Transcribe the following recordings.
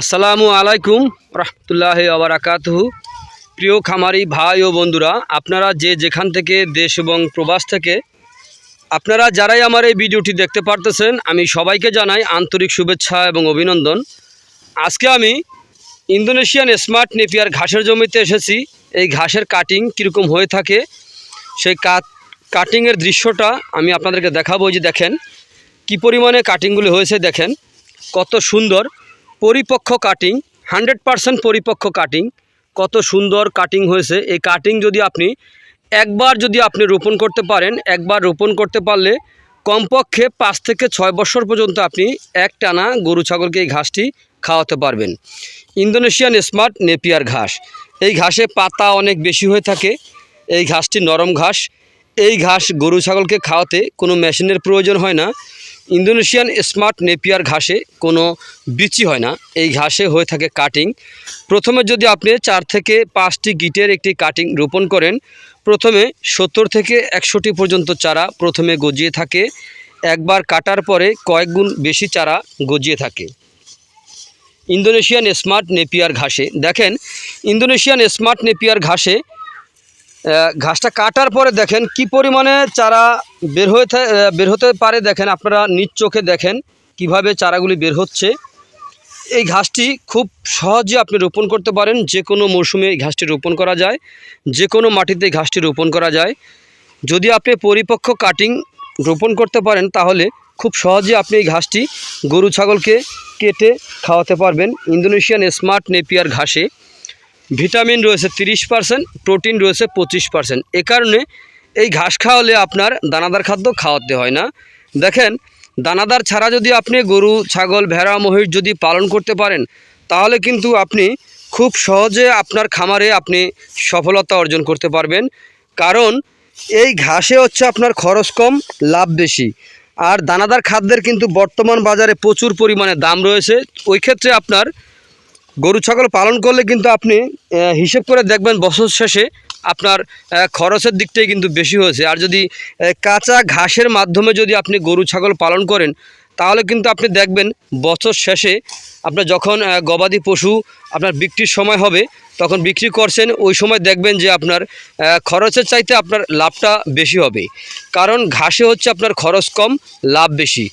আসসালামু আলাইকুম রহমতুল্লাহ আবরাকাতহু প্রিয় খামারি ভাই ও বন্ধুরা, আপনারা যে যেখান থেকে দেশ এবং প্রবাস থেকে, আপনারা যারাই আমার এই ভিডিওটি দেখতে পারতেছেন, আমি সবাইকে জানাই আন্তরিক শুভেচ্ছা এবং অভিনন্দন। আজকে আমি ইন্দোনেশিয়ান স্মার্ট নেপিয়ার ঘাসের জমিতে এসেছি। এই ঘাসের কাটিং কীরকম হয়ে থাকে, সেই কাট কাটিংয়ের দৃশ্যটা আমি আপনাদেরকে দেখাবো। যে দেখেন, কি পরিমাণে কাটিংগুলি হয়েছে দেখেন, কত সুন্দর। পরিপক্ক কাটিং হান্ড্রেড পারসেন্ট পরিপক্ষ কাটিং কত সুন্দর কাটিং হয়েছে। এই কাটিং যদি আপনি একবার যদি আপনি রোপণ করতে পারেন, একবার রোপণ করতে পারলে কমপক্ষে পাঁচ থেকে ছয় বছর পর্যন্ত আপনি এক টানা গরু ছাগলকে এই ঘাসটি খাওয়াতে পারবেন। ইন্দোনেশিয়ান স্মার্ট নেপিয়ার ঘাস। এই ঘাসে পাতা অনেক বেশি হয়ে থাকে। এই ঘাসটি নরম ঘাস। এই ঘাস গরু ছাগলকে খাওয়াতে কোনো মেশিনের প্রয়োজন হয় না। ইন্দোনেশিয়ান স্মার্ট নেপিয়ার ঘাসে কোনো বিচি হয় না। এই ঘাসে হয়ে থাকে কাটিং। প্রথমে যদি আপনি চার থেকে পাঁচটি গিটের একটি কাটিং রোপণ করেন, প্রথমে সত্তর থেকে একশোটি পর্যন্ত চারা প্রথমে গজিয়ে থাকে। একবার কাটার পরে কয়েক গুণ বেশি চারা গজিয়ে থাকে। ইন্দোনেশিয়ান স্মার্ট নেপিয়ার ঘাসে দেখেন, ইন্দোনেশিয়ান স্মার্ট নেপিয়ার ঘাসে ঘাসটা কাটার পরে দেখেন কি পরিমাণে চারা বের হয়ে বের হতে পারে দেখেন, আপনারা নিজ চোখে দেখেন কীভাবে চারাগুলি বের হচ্ছে। এই ঘাসটি খুব সহজে আপনি রোপণ করতে পারেন, যে কোনো মৌসুমে এই ঘাসটি রোপণ করা যায়, যে কোনো মাটিতে এই ঘাসটি রোপণ করা যায়। যদি আপনি পরিপক্ক কাটিং রোপণ করতে পারেন, তাহলে খুব সহজে আপনি এই ঘাসটি গরু, ছাগলকে কেটে খাওয়াতে পারবেন। ইন্দোনেশিয়ান স্মার্ট নেপিয়ার ঘাসে। ভিটামিন রয়েছে তিরিশ পার্সেন্ট, প্রোটিন রয়েছে পঁচিশ পার্সেন্ট। এ কারণে এই ঘাস খাওয়ালে আপনার দানাদার খাদ্য খাওয়াতে হয় না। দেখেন, দানাদার ছাড়া যদি আপনি গরু, ছাগল, ভেড়া, মহিষ যদি পালন করতে পারেন, তাহলে কিন্তু আপনি খুব সহজে আপনার খামারে আপনি সফলতা অর্জন করতে পারবেন। কারণ এই ঘাসে হচ্ছে আপনার খরচ কম, লাভ বেশি। আর দানাদার খাদ্যের কিন্তু বর্তমান বাজারে প্রচুর পরিমাণে দাম রয়েছে। ওই ক্ষেত্রে আপনার গরু, ছাগল পালন করলে কিন্তু আপনি হিসেব করে দেখবেন বছর শেষে আপনার খরচের দিকটাই কিন্তু বেশি হয়েছে। আর যদি কাঁচা ঘাসের মাধ্যমে যদি আপনি গরু, ছাগল পালন করেন, তাহলে কিন্তু আপনি দেখবেন বছর শেষে আপনার যখন গবাদি পশু আপনার বিক্রির সময় হবে, তখন বিক্রি করছেন, ওই সময় দেখবেন যে আপনার খরচের চাইতে আপনার লাভটা বেশি হবে। কারণ ঘাসে হচ্ছে আপনার খরচ কম, লাভ বেশি।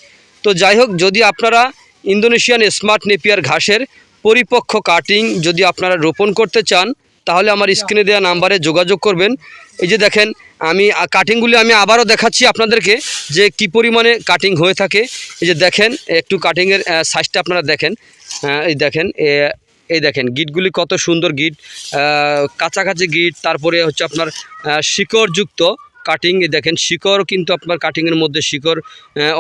তো যাই হোক, যদি আপনারা ইন্দোনেশিয়ান স্মার্ট নেপিয়ার ঘাসের পরিপক্ক কাটিং যদি আপনারা রোপণ করতে চান তাহলে আমার স্ক্রিনে দেওয়া নাম্বারে যোগাযোগ করবেন। এই যে দেখেন আমি কাটিংগুলি আমি আবারও দেখাচ্ছি আপনাদেরকে যে কি পরিমাণে কাটিং হয়ে থাকে। এই যে দেখেন একটু কাটিংয়ের সাইজটা আপনারা দেখেন। এই দেখেন এই দেখেন গিটগুলি কত সুন্দর গিট কাছাকাছি গিট তারপরে হচ্ছে আপনার শিকড়যুক্ত। কাটিং দেখেন, শিকড় কিন্তু আপনার কাটিংয়ের মধ্যে শিকড়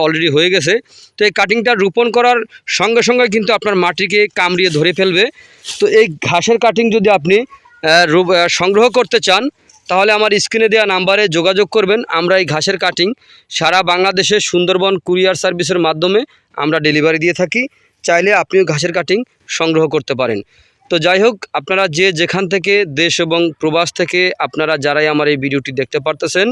অলরেডি হয়ে গেছে। তো এই কাটিংটা রোপণ করার সঙ্গে সঙ্গে কিন্তু আপনার মাটিকে কামড়িয়ে ধরে ফেলবে। তো এই ঘাসের কাটিং যদি আপনি সংগ্রহ করতে চান, তাহলে আমার স্ক্রিনে দেওয়া নাম্বারে যোগাযোগ করবেন। আমরা এই ঘাসের কাটিং সারা বাংলাদেশে সুন্দরবন কুরিয়ার সার্ভিসের মাধ্যমে আমরা ডেলিভারি দিয়ে থাকি। চাইলে আপনিও ঘাসের কাটিং সংগ্রহ করতে পারেন। তো যাই হোক, আপনারা যে যেখান থেকে দেশ এবং প্রবাস থেকে আপনারা যারাই আমার এই ভিডিওটি দেখতে পারতেছেন,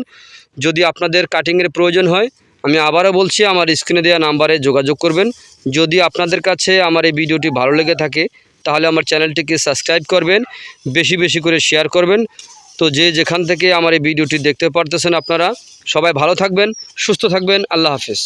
যদি আপনাদের কাটিংয়ের প্রয়োজন হয়, আমি আবারও বলছি, আমার স্ক্রিনে দেওয়া নাম্বারে যোগাযোগ করবেন। যদি আপনাদের কাছে আমার এই ভিডিওটি ভালো লেগে থাকে, তাহলে আমার চ্যানেলটিকে সাবস্ক্রাইব করবেন, বেশি বেশি করে শেয়ার করবেন। তো যে যেখান থেকে আমার এই ভিডিওটি দেখতে পারতেছেন আপনারা, সবাই ভালো থাকবেন, সুস্থ থাকবেন, আল্লাহ হাফেজ।